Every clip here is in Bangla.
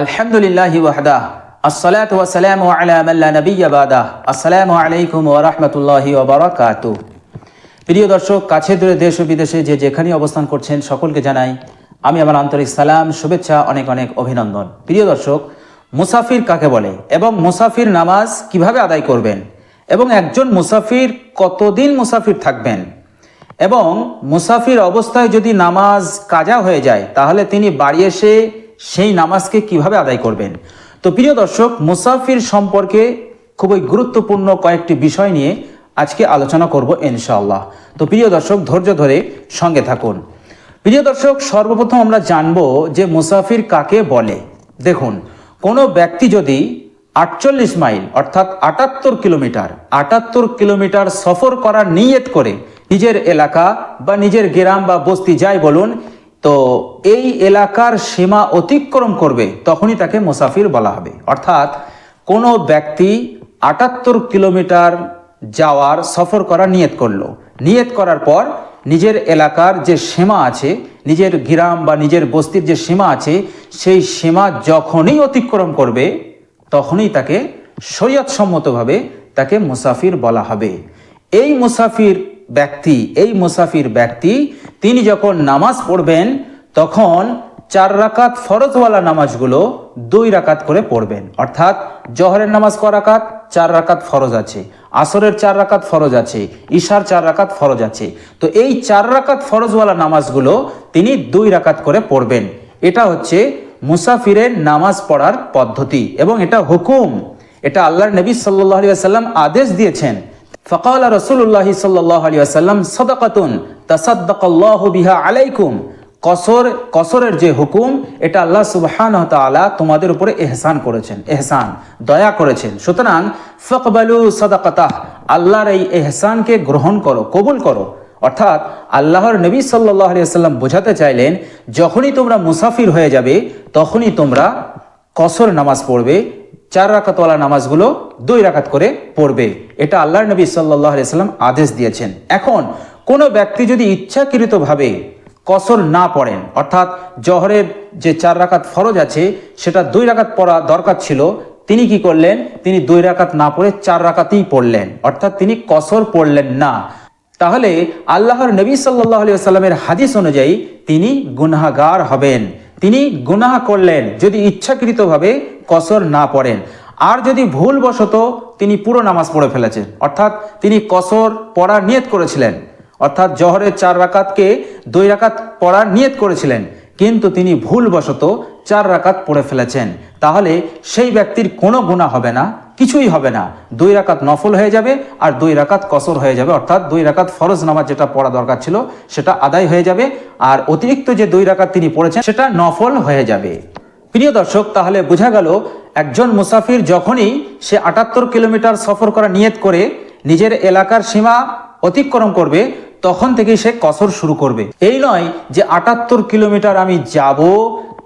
আলহামদুলিল্লাহি ওয়াহদা, আসসালাত ওয়াসালাম আলা মাল্লা নবিয়্যা বাদা, আসসালামু আলাইকুম ওয়া রাহমাতুল্লাহি ওয়া বারাকাতুহু প্রিয় দর্শক কাছে দূরে দেশ ও বিদেশে যে যেখানে অবস্থান করছেন সকলকে জানাই আমি আমার আন্তরিক সালাম, শুভেচ্ছা, অনেক অনেক অভিনন্দন। প্রিয় দর্শক, মুসাফির কাকে বলে এবং মুসাফির নামাজ কীভাবে আদায় করবেন এবং একজন মুসাফির কতদিন মুসাফির থাকবেন এবং মুসাফির অবস্থায় যদি নামাজ কাজা হয়ে যায়, তাহলে তিনি বাড়ি এসে সেই নামাজকে কীভাবে আদায় করবেন? তো প্রিয় দর্শক, মুসাফির সম্পর্কে খুবই গুরুত্বপূর্ণ কয়েকটি বিষয় নিয়ে আজকে আলোচনা করব ইনশাআল্লাহ। তো প্রিয় দর্শক, ধৈর্য ধরে সঙ্গে থাকুন। প্রিয় দর্শক, সর্বপ্রথম আমরা জানব যে মুসাফির কাকে বলে। দেখুন, কোনো ব্যক্তি যদি আটচল্লিশ মাইল, অর্থাৎ আটাত্তর কিলোমিটার আটাত্তর কিলোমিটার সফর করার নিয়ত করে নিজের এলাকা বা নিজের গ্রাম বা বস্তি যাই বলুন তো এই এলাকার সীমা অতিক্রম করবে, তখনই তাকে মুসাফির বলা হবে। অর্থাৎ কোনো ব্যক্তি আটাত্তর কিলোমিটার যাওয়ার সফর করার নিয়ত করল। নিয়ত করার পর নিজের এলাকার যে সীমা আছে, নিজের গ্রাম বা নিজের বস্তির যে সীমা আছে, সেই সীমা যখনই অতিক্রম করবে, তখনই তাকে শরীয়তসম্মতভাবে তাকে মুসাফির বলা হবে। এই মুসাফির ব্যক্তি, এই মুসাফির ব্যক্তি তিনি যখন নামাজ পড়বেন, তখন চার রাকাত ফরজওয়ালা নামাজগুলো দুই রাকাত করে পড়বেন। অর্থাৎ জহরের নামাজ ক রাকাত? চার রাকাত ফরজ আছে। আসরের চার রাকাত ফরজ আছে। ঈশার চার রাকাত ফরজ আছে। তো এই চার রাকাত ফরজওয়ালা নামাজগুলো তিনি দুই রাকাত করে পড়বেন। এটা হচ্ছে মুসাফিরের নামাজ পড়ার পদ্ধতি এবং এটা হুকুম। এটা আল্লাহর নবী সাল্লাহ আলী সাল্লাম আদেশ দিয়েছেন। ফকাল রসুল্লাহ সাল্লাহ আলী আসাল্লাম সদাকাতুন তাসাদ্দাকাল্লাহ বিহা আলাইকুম। কসর, কসরের যে হুকুম, এটা আল্লাহ সুবহান তাআলা তোমাদের উপরে এহসান করেছেন, এহসান, দয়া করেছেন। সুতরাং ফকবালু সদাকাতাহ, আল্লাহর এই এহসানকে গ্রহণ করো, কবুল করো। অর্থাৎ আল্লাহর নবী সাল্লাহ আলিয়াল্লাম বোঝাতে চাইলেন, যখনই তোমরা মুসাফির হয়ে যাবে, তখনই তোমরা কসর নামাজ পড়বে, চার রাকাতওয়ালা নামাজগুলো দুই রাকাত করে পড়বে। এটা আল্লাহর নবী সাল্লাহ সাল্লাম আদেশ দিয়েছেন। এখন কোনো ব্যক্তি যদি ইচ্ছাকৃতভাবে কসর না পড়েন, অর্থাৎ জহরের যে চার রাকাত ফরজ আছে, সেটা দুই রাকাত পড়া দরকার ছিল, তিনি কি করলেন? তিনি দুই রাকাত না পড়ে চার রাকাতেই পড়লেন, অর্থাৎ তিনি কসর পড়লেন না। তাহলে আল্লাহর নবী সাল্লাহ আলি সাল্লামের হাদিস অনুযায়ী তিনি গুনাগার হবেন। তিনি গুনাহ করলেন যদি ইচ্ছাকৃতভাবে কসর না পড়েন। আর যদি ভুলবশত তিনি পুরো নামাজ পড়ে ফেলেছেন, অর্থাৎ তিনি কসর পড়ার নিয়ত করেছিলেন অর্থাৎ জহরের চার রাকাতকে দুই রাকাত পড়ার নিয়ত করেছিলেন, কিন্তু তিনি ভুলবশত চার রাকাত পড়ে ফেলেছেন। তাহলে সেই ব্যক্তির কোনো গুণা হবে না, কিছুই হবে না। দুই রাকাত নফল হয়ে যাবে আর দুই রাকাত কসর হয়ে যাবে। অর্থাৎ দুই রাকাত ফরজ নামাজ যেটা পড়া দরকার ছিল, সেটা আদায় হয়ে যাবে। আর অতিরিক্ত যে দুই রাকাত তিনি পড়েছেন, সেটা নফল হয়ে যাবে। প্রিয় দর্শক, তাহলে বোঝা গেল একজন মুসাফির যখনই সে আটাত্তর কিলোমিটার সফর করা নিয়ত করে, নিজের এলাকার সীমা অতিক্রম করবে তখন থেকেই সে কসর শুরু করবে। এই নয় যে আটাত্তর কিলোমিটার আমি যাব,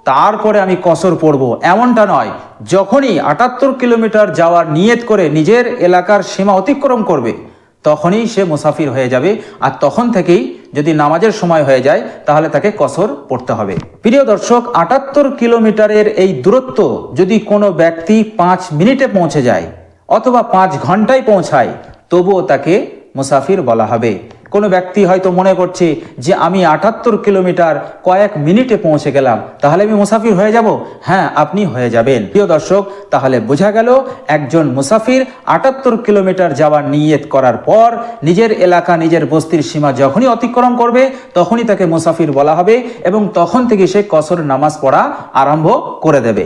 তারপরে আমি কসর পড়ব। এমনটা নয়। যখনই আটাত্তর কিলোমিটার যাওয়ার নিয়ত করে নিজের এলাকার সীমা অতিক্রম করবে, তখনই সে মুসাফির হয়ে যাবে। আর তখন থেকেই যদি নামাজের সময় হয়ে যায়, তাহলে তাকে কসর পড়তে হবে। প্রিয় দর্শক, আটাত্তর কিলোমিটারের এই দূরত্ব যদি কোনো ব্যক্তি পাঁচ মিনিটে পৌঁছে যায়, অথবা পাঁচ ঘন্টায় পৌঁছায়, তবুও তাকে মুসাফির বলা হবে। কোনো ব্যক্তি হয়তো মনে করছে যে আমি আটাত্তর কিলোমিটার কয়েক মিনিটে পৌঁছে গেলাম, তাহলে আমি মুসাফির হয়ে যাব? হ্যাঁ আপনি হয়ে যাবেন। প্রিয় দর্শক, তাহলে বোঝা গেল একজন মুসাফির আটাত্তর কিলোমিটার যাওয়ার নিয়ত করার পর নিজের এলাকা, নিজের বস্তির সীমা যখনই অতিক্রম করবে, তখনই তাকে মুসাফির বলা হবে এবং তখন থেকে সে কসর নামাজ পড়া আরম্ভ করে দেবে।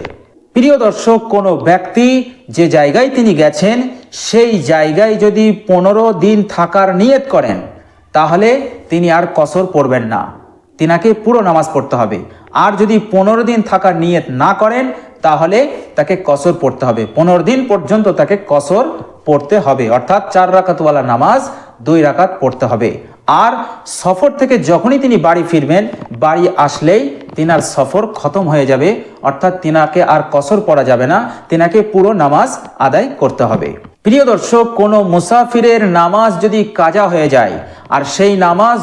প্রিয় দর্শক, কোনো ব্যক্তি যে জায়গায় তিনি গেছেন, সেই জায়গায় যদি পনেরো দিন থাকার নিয়ত করেন তাহলে তিনি আর কসর পড়বেন না। তিনাকে পুরো নামাজ পড়তে হবে। আর যদি পনেরো দিন থাকার নিয়ত না করেন, তাহলে তাকে কসর পড়তে হবে। পনেরো দিন পর্যন্ত তাকে কসর পড়তে হবে। অর্থাৎ চার রাকাতওয়ালা নামাজ, দুই রাকাত পড়তে হবে। আর সফর থেকে যখনই তিনি বাড়ি ফিরবেন, বাড়ি আসলেই তিনার সফর খতম হয়ে যাবে। অর্থাৎ তিনাকে আর কসর পড়া যাবে না। তিনাকে পুরো নামাজ আদায় করতে হবে। প্রিয় দর্শক, কোনো মুসাফিরের নামাজ যদি কাজা হয়ে যায়, আর সেই নামাজ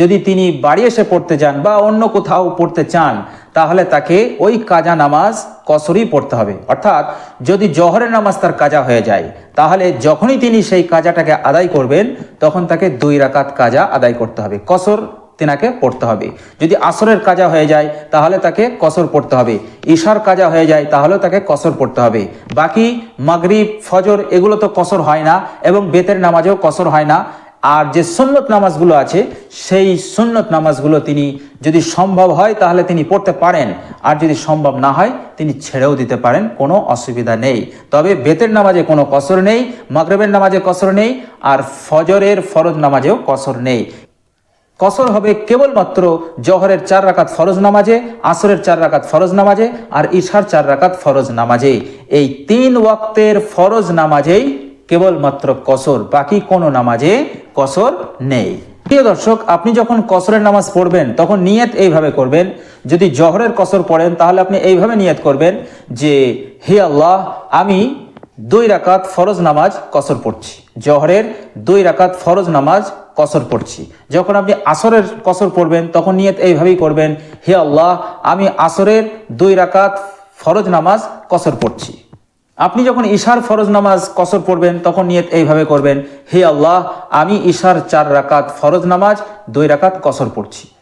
যদি তিনি বাড়ি এসে পড়তে চান বা অন্য কোথাও পড়তে চান, তাহলে তাকে ওই কাজা নামাজ কসরই পড়তে হবে। অর্থাৎ যদি জহরের নামাজ তার কাজা হয়ে যায়, তাহলে যখনই তিনি সেই কাজাটাকে আদায় করবেন, তখন তাকে দুই রাকাত কাজা আদায় করতে হবে। কসর তেনাকে পড়তে হবে। যদি আসরের কাজা হয়ে যায়, তাহলে তাকে কসর পড়তে হবে। ঈশার কাজা হয়ে যায় তাহলে তাকে কসর পড়তে হবে। বাকি মাগরিব, ফজর, এগুলো তো কসর হয় না এবং বেতের নামাজেও কসর হয় না। আর যে সুন্নত নামাজগুলো আছে, সেই সুন্নত নামাজগুলো তিনি যদি সম্ভব হয়, তাহলে তিনি পড়তে পারেন। আর যদি সম্ভব না হয়, তিনি ছেড়েও দিতে পারেন, কোনো অসুবিধা নেই। তবে বেতের নামাজে কোনো কসর নেই, মাগরেবের নামাজে কসর নেই, আর ফজরের ফরজ নামাজেও কসর নেই। কসর হবে কেবলমাত্র জহরের চার রাকাত ফরজ নামাজে, আসরের চার রাকাত ফরজ নামাজে আর ঈশার চার রাকাত ফরজ নামাজে। এই তিন ওয়াক্তের ফরজ নামাজেই কেবলমাত্র কসর, বাকি কোনো নামাজে কসর নেই। প্রিয় দর্শক, আপনি যখন কসরের নামাজ পড়বেন, তখন নিয়ত এইভাবে করবেন, যদি জহরের কসর পড়েন, তাহলে আপনি এইভাবে নিয়ত করবেন যে, হে আল্লাহ, আমি দুই রাকাত ফরজ নামাজ কসর পড়ছি। জহরের দুই রাকাত ফরজ নামাজ কসর পড়ছি। যখন আপনি আসরের কসর পড়বেন, তখন নিয়ত এইভাবেই করবেন, হে আল্লাহ, আমি আসরের দুই রাকাত ফরজ নামাজ কসর পড়ছি। আপনি যখন ঈশার ফরজ নামাজ কসর পড়বেন, তখন নিয়ত এইভাবে করবেন, হে আল্লাহ, আমি ঈশার চার রাকাত ফরজ নামাজ, দুই রাকাত কসর পড়ছি।